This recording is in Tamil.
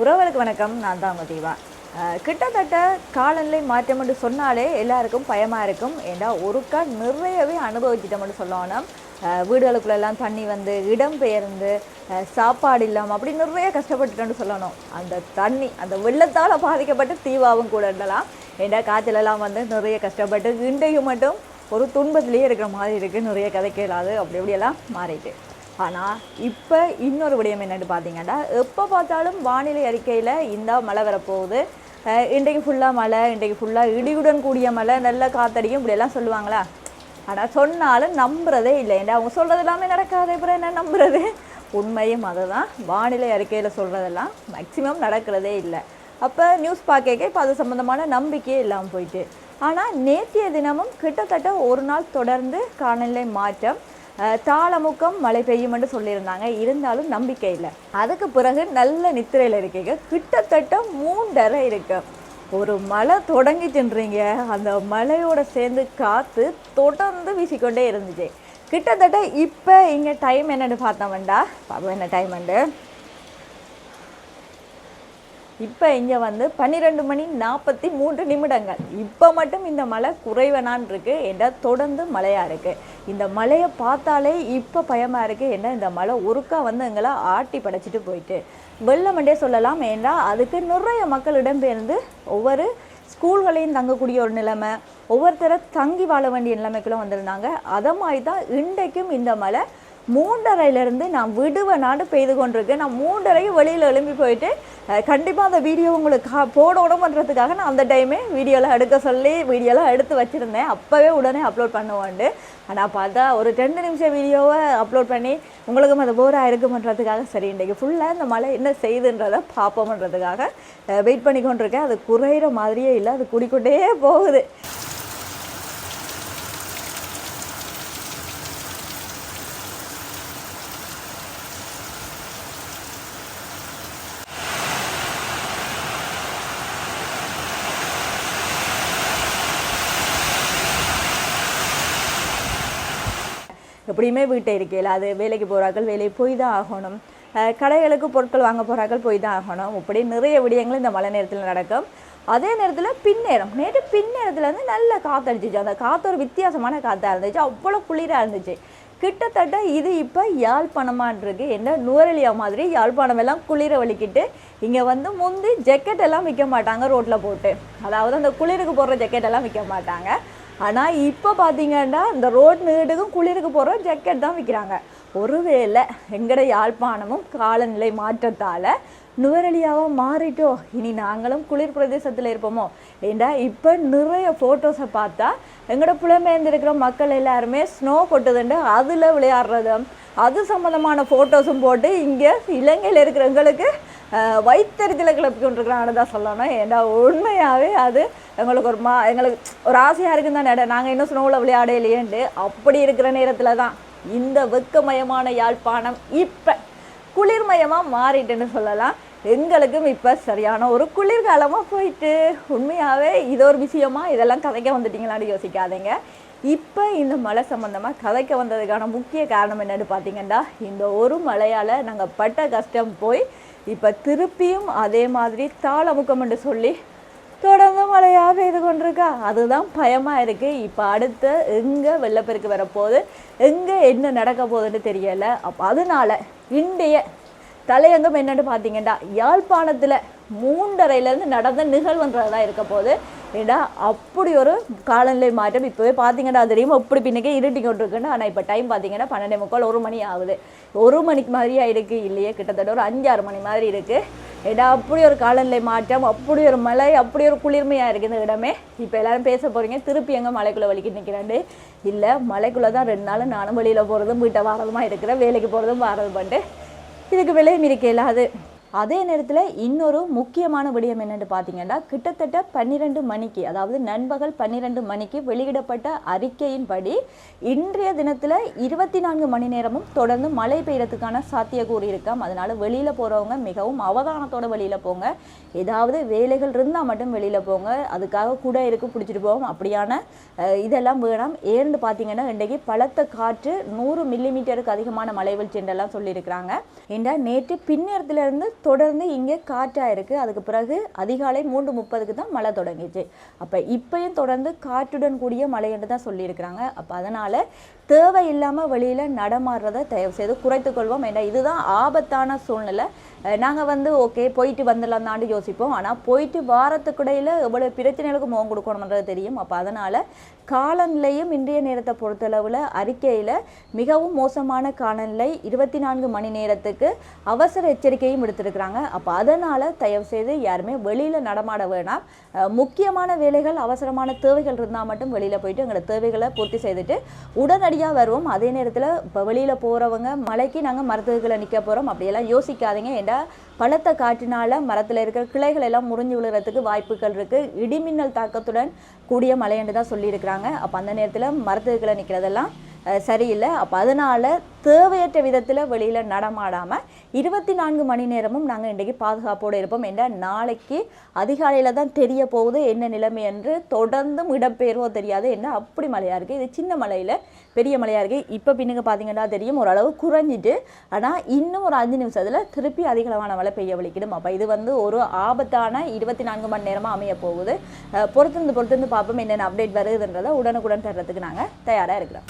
உறவுகளுக்கு வணக்கம். நான் தான் மதிவா கிட்டத்தட்ட காலநிலை மாற்றம் என்று சொன்னாலே எல்லாருக்கும் பயமாக இருக்கும். ஏன்னா ஒருக்கா நிறையவே அனுபவிச்சிட்டோம்னு சொல்லணும். வீடுகளுக்குள்ளெல்லாம் தண்ணி வந்து இடம் பெயர்ந்து சாப்பாடு இல்லாமல் அப்படி நிறைய கஷ்டப்பட்டுட்டோன்னு சொல்லணும். அந்த தண்ணி அந்த வெள்ளத்தால் பாதிக்கப்பட்டு தீவாவும் கூட இருந்தலாம் ஏன்னா காய்ச்சலெல்லாம் வந்து நிறைய கஷ்டப்பட்டு இன்றைக்கு மட்டும் ஒரு துன்பத்திலேயே இருக்கிற மாதிரி இருக்குது நிறைய கதை கேளாது. அப்படி இப்படியெல்லாம் மாறிட்டு. ஆனால் இப்போ இன்னொரு விடயம் என்னென்னு பார்த்தீங்கன்னா எப்போ பார்த்தாலும் வானிலை அறிக்கையில் இந்த மழை வரப்போகுது. இன்றைக்கு ஃபுல்லாக மழை இன்றைக்கு ஃபுல்லாக இடியுடன் கூடிய மழை நல்ல காத்தடிக்கும் இப்படியெல்லாம் சொல்லுவாங்களா? ஆனால் சொன்னாலும் நம்புறதே இல்லை. ஏன்னா அவங்க சொல்கிறது எல்லாமே நடக்காது அப்புறம் என்ன நம்புறது? உண்மையும் அதுதான். வானிலை அறிக்கையில் சொல்கிறதெல்லாம் மேக்ஸிமம் நடக்கிறதே இல்லை. அப்போ நியூஸ் பார்க்க இப்போ அது சம்மந்தமான நம்பிக்கையே இல்லாமல் போயிட்டு. ஆனால் நேற்றைய தினமும் கிட்டத்தட்ட ஒரு நாள் தொடர்ந்து காலநிலை மாற்றம் தாளமுக்கம் மழை பெய்யும் என்று சொல்லியிருந்தாங்க. இருந்தாலும் நம்பிக்கை இல்லை. அதுக்கு பிறகு நல்ல நித்திரையில் இருக்கீங்க. கிட்டத்தட்ட மூன்றரை இருக்கு. ஒரு மழை தொடங்கிச்சுன்றீங்க அந்த மழையோட சேர்ந்து காற்று தொடர்ந்து வீசிக்கொண்டே இருந்துச்சு. கிட்டத்தட்ட இப்போ இங்கே டைம் என்னன்னு பார்த்தோம்டா பாப்போம் என்ன டைம் உண்டு. இப்போ இங்கே வந்து பன்னிரெண்டு மணி நாற்பத்தி மூன்று நிமிடங்கள். இப்போ மட்டும் இந்த மழை குறைவனான் இருக்கு ஏன்னா தொடர்ந்து மழையாக இருக்குது இந்த மழையை பார்த்தாலே இப்போ பயமாக இருக்குது ஏன்னா இந்த மழை ஒருக்கா வந்து எங்களை ஆட்டி படைச்சிட்டு போயிட்டு. வெள்ளமண்டே சொல்லலாம். ஏன்னா அதுக்கு நிறைய மக்களிடம்பெயர்ந்து ஒவ்வொரு ஸ்கூல்களையும் தங்கக்கூடிய ஒரு நிலைமை ஒவ்வொருத்தரை தங்கி வாழ வேண்டிய நிலைமைக்குள்ள வந்திருந்தாங்க. அதை மாதிரி தான் இன்றைக்கும் இந்த மழை மூன்றரையிலேருந்து நான் விடுவ நாடு பெய்து கொண்டிருக்கு நான் மூன்றரைக்கு வெளியில் எழும்பி போயிட்டு கண்டிப்பாக அந்த வீடியோ உங்களுக்கு போடணும் பண்ணுறதுக்காக நான் அந்த டைமே வீடியோலாம் எடுக்க சொல்லி வீடியோலாம் எடுத்து வச்சுருந்தேன். அப்போவே உடனே அப்லோட் பண்ணுவோண்டு. ஆனால் பார்த்தா ஒரு ரெண்டு நிமிஷம் வீடியோவை அப்லோட் பண்ணி உங்களுக்கும் அது போராக இருக்குமன்றதுக்காக சரி இன்றைக்கு ஃபுல்லாக இந்த மழை என்ன செய்யுதுன்றதை பார்ப்போம்ன்றதுக்காக வெயிட் பண்ணி கொண்டிருக்கேன் அது குறையிற மாதிரியே இல்லை அது குடிக்கொண்டே போகுது. எப்படியுமே வீட்டை இருக்கையில் அது வேலைக்கு போகிறார்கள் வேலைக்கு போய் தான் ஆகணும் கடைகளுக்கு பொருட்கள் வாங்க போகிறார்கள் போய் தான் ஆகணும். இப்படி நிறைய விடயங்கள் இந்த மழை நேரத்தில் நடக்கும். அதே நேரத்தில் பின்னேரம். நேற்று பின்னேரத்தில் வந்து நல்ல காற்றடிச்சிச்சு அந்த காற்று ஒரு வித்தியாசமான காற்றாக இருந்துச்சு. அவ்வளோ குளிராக இருந்துச்சு. கிட்டத்தட்ட இது இப்போ யாழ்ப்பாணமான் இருக்குது என்ன நுவரெலியா மாதிரி யாழ்ப்பாணம் எல்லாம் குளிர வலிக்கிட்டு இங்கே வந்து முந்தி ஜெக்கெட் எல்லாம் விற்க மாட்டாங்க ரோட்டில் போட்டு. அதாவது அந்த குளிருக்கு போடுற ஜெக்கெட் எல்லாம் விற்க மாட்டாங்க. ஆனால் இப்போ பார்த்தீங்கன்னா இந்த ரோட் நீடுக்கும் குளிருக்கு போகிற ஜக்கெட் தான் விற்கிறாங்க ஒருவேளை எங்கட யாழ்ப்பாணமும் காலநிலை மாற்றத்தால் நுவரெலியாவாக மாறிட்டோ? இனி நாங்களும் குளிர் பிரதேசத்தில் இருப்போமோ? ஏண்டா இப்போ நிறைய ஃபோட்டோஸை பார்த்தா எங்களோட புலமேந்திருக்கிற மக்கள் எல்லாருமே ஸ்னோ கொட்டுதுண்டு அதில் விளையாடுறதும் அது சம்மந்தமான ஃபோட்டோஸும் போட்டு இங்கே இலங்கையில் இருக்கிறவங்களுக்கு எங்களுக்கு கிளப்பிக்கொண்டிருக்கிறாங்கன்னு தான் சொல்லணும். ஏன்னா உண்மையாகவே அது எங்களுக்கு ஒரு மா எங்களுக்கு ஒரு ஆசையாக இருக்குன்னு தான் நாங்கள் இன்னும் ஸ்னோவில் விளையாட இல்லையேன்ட்டு அப்படி இருக்கிற நேரத்தில் தான் இந்த வெக்கமயமான யாழ்ப்பாணம் இப்போ குளிர்மயமாக மாறிட்டுன்னு சொல்லலாம். எங்களுக்கும் இப்போ சரியான ஒரு குளிர்காலமாக போயிட்டு உண்மையாகவே இது ஒரு விஷயமா? இதெல்லாம் கதைக்க வந்துட்டிங்களான்னு யோசிக்காதீங்க. இப்போ இந்த மழை சம்மந்தமாக கதைக்க வந்ததுக்கான முக்கிய காரணம் என்னென்னு பார்த்தீங்கன்னா இந்த ஒரு மழையால் நாங்கள் பட்ட கஷ்டம் போய் இப்போ திருப்பியும் அதே மாதிரி தாளமுக்கம் என்று சொல்லி தொடர்ந்து மழையாக பெய்து கொண்டிருக்கா? அதுதான் பயமாக இருக்குது இப்போ அடுத்து எங்கே வெள்ளப்பெருக்கு வரப்போகுது? எங்கே என்ன நடக்க போகுதுன்னு தெரியலை. அப்போ அதனால இன்றைய தலையங்கம் என்னன்னு பார்த்தீங்கன்னா யாழ்ப்பாணத்தில் மூன்றரைலேருந்து நடந்த நிகழ்வுன்றதா இருக்க போகுது. ஏன்னா அப்படி ஒரு காலநிலை மாற்றம் இப்போவே பார்த்தீங்கன்னா தெரியும் அப்படி பின்னக்கே இருட்டி கொண்டிருக்குன்னு. ஆனால் இப்போ டைம் பார்த்தீங்கன்னா பன்னெண்டே முக்கால் ஒரு மணி ஆகுது. ஒரு மணிக்கு மாதிரியா இருக்குது இல்லையே கிட்டத்தட்ட ஒரு அஞ்சாறு மணி மாதிரி இருக்குது ஏடா அப்படி ஒரு காலநிலை மாற்றம் அப்படி ஒரு மழை அப்படி ஒரு குளிர்மையாக இருக்குது இந்த இடமே. இப்போ எல்லோரும் பேச போகிறீங்க திருப்பி எங்கே மலைக்குள்ளே வலிக்கிட்டு நிற்கிறாண்டு இல்லை மலைக்குள்ளே தான் ரெண்டு நாள் நானும் வெளியில் போகிறதும் வீட்டை வாரதுமாக இருக்கிறேன் வேலைக்கு போகிறதும் வாரது பண்ணிட்டு இதுக்கு விலையும் இருக்க இல்லாது அதே நேரத்தில் இன்னொரு முக்கியமான விடயம் என்னென்று பார்த்தீங்கன்னா கிட்டத்தட்ட பன்னிரெண்டு மணிக்கு அதாவது நண்பகல் பன்னிரெண்டு மணிக்கு வெளியிடப்பட்ட அறிக்கையின்படி இன்றைய தினத்தில் இருபத்தி நான்கு மணி நேரமும் தொடர்ந்து மழை பெய்யறதுக்கான சாத்தியக்கூறு இருக்காம் அதனால் வெளியில் போகிறவங்க மிகவும் அவதானத்தோடு வெளியில் போங்க. ஏதாவது வேலைகள் இருந்தால் மட்டும் வெளியில் போங்க. அதுக்காக கூட இருக்கு பிடிச்சிட்டு போவோம். அப்படியான இதெல்லாம் வேணாம். ஏன்னு பார்த்தீங்கன்னா இன்றைக்கு பலத்த காற்று நூறு மில்லிமீட்டருக்கு அதிகமான மழை வீழ்ச்சி என்றெல்லாம் சொல்லியிருக்கிறாங்க. ஏண்டா நேற்று பின்னேரத்துலேருந்து தொடர்ந்து இங்கே காற்றாக இருக்குது அதுக்கு பிறகு அதிகாலை மூன்று முப்பதுக்கு தான் மழை தொடங்கிச்சு. அப்போ இப்பயும் தொடர்ந்து காற்றுடன் கூடிய மழை என்று தான் சொல்லியிருக்கிறாங்க. அப்போ அதனால் தேவையில்லாமல் வெளியில் நடமாடுறதை தயவு செய்து குறைத்துக்கொள்வோம் ஏன்னா இதுதான் ஆபத்தான சூழ்நிலை. நாங்கள் வந்து ஓகே போயிட்டு வந்துடலாம் தாண்டி யோசிப்போம். ஆனால் போயிட்டு வாரத்துக்குடையில் எவ்வளோ பிரச்சனைகளுக்கு முகம் கொடுக்கணுன்றது தெரியும். அப்போ அதனால் காலநிலையும் இன்றைய நேரத்தை பொறுத்தளவில் அறிக்கையில் மிகவும் மோசமான காலநிலை இருபத்தி நான்கு மணி நேரத்துக்கு அவசர எச்சரிக்கையும் எடுத்திருக்கிறாங்க அப்போ அதனால் தயவு செய்து யாருமே வெளியில் நடமாட வேணாம். முக்கியமான வேலைகள் அவசரமான தேவைகள் இருந்தால் மட்டும் வெளியில் போயிட்டு எங்களோட தேவைகளை பூர்த்தி செய்துட்டு உடனடியாக வருவோம். அதே நேரத்தில் இப்போ வெளியில் போகிறவங்க மலைக்கு நாங்கள் மரத்துகளை நிற்க போகிறோம் அப்படியெல்லாம் யோசிக்காதீங்க. ஏண்டா பலத்த காற்றினால் மரத்தில் இருக்கிற கிளைகள் எல்லாம் முறிஞ்சு விழுறதுக்கு வாய்ப்புகள் இருக்குது இடிமின்னல் தாக்கத்துடன் கூடிய மழை என்று தான் சொல்லியிருக்கிறாங்க. அப்போ அந்த நேரத்தில் மரத்துகளை நிற்கிறதெல்லாம் சரியில்லை. அப்போ அதனால் தேவையற்ற விதத்தில் வெளியில் நடமாடாமல் இருபத்தி நான்கு மணி நேரமும் நாங்கள் இன்றைக்கு பாதுகாப்போடு இருப்போம் என்ற நாளைக்கு அதிகாலையில் தான் தெரிய போகுது என்ன நிலைமை என்று. தொடர்ந்தும் இடம்பெயர்வோ தெரியாது. என்ன அப்படி மழையாக இருக்குது இது சின்ன மலையில் பெரிய மலையாக இருக்குது இப்போ பின்னுங்க பார்த்தீங்கன்னா தெரியும் ஓரளவு குறைஞ்சிட்டு. ஆனால் இன்னும் ஒரு அஞ்சு நிமிஷத்தில் திருப்பி அதிகளவான மழை பெய்ய வலிக்கிடும் அப்போ இது வந்து ஒரு ஆபத்தான இருபத்தி நான்கு மணி நேரமாக அமைய போகுது. பொறுத்திருந்து பொறுத்திருந்து பார்ப்போம் என்னென்ன அப்டேட் வருதுன்றதை உடனுக்குடன் தர்றதுக்கு நாங்கள் தயாராக இருக்கிறோம்.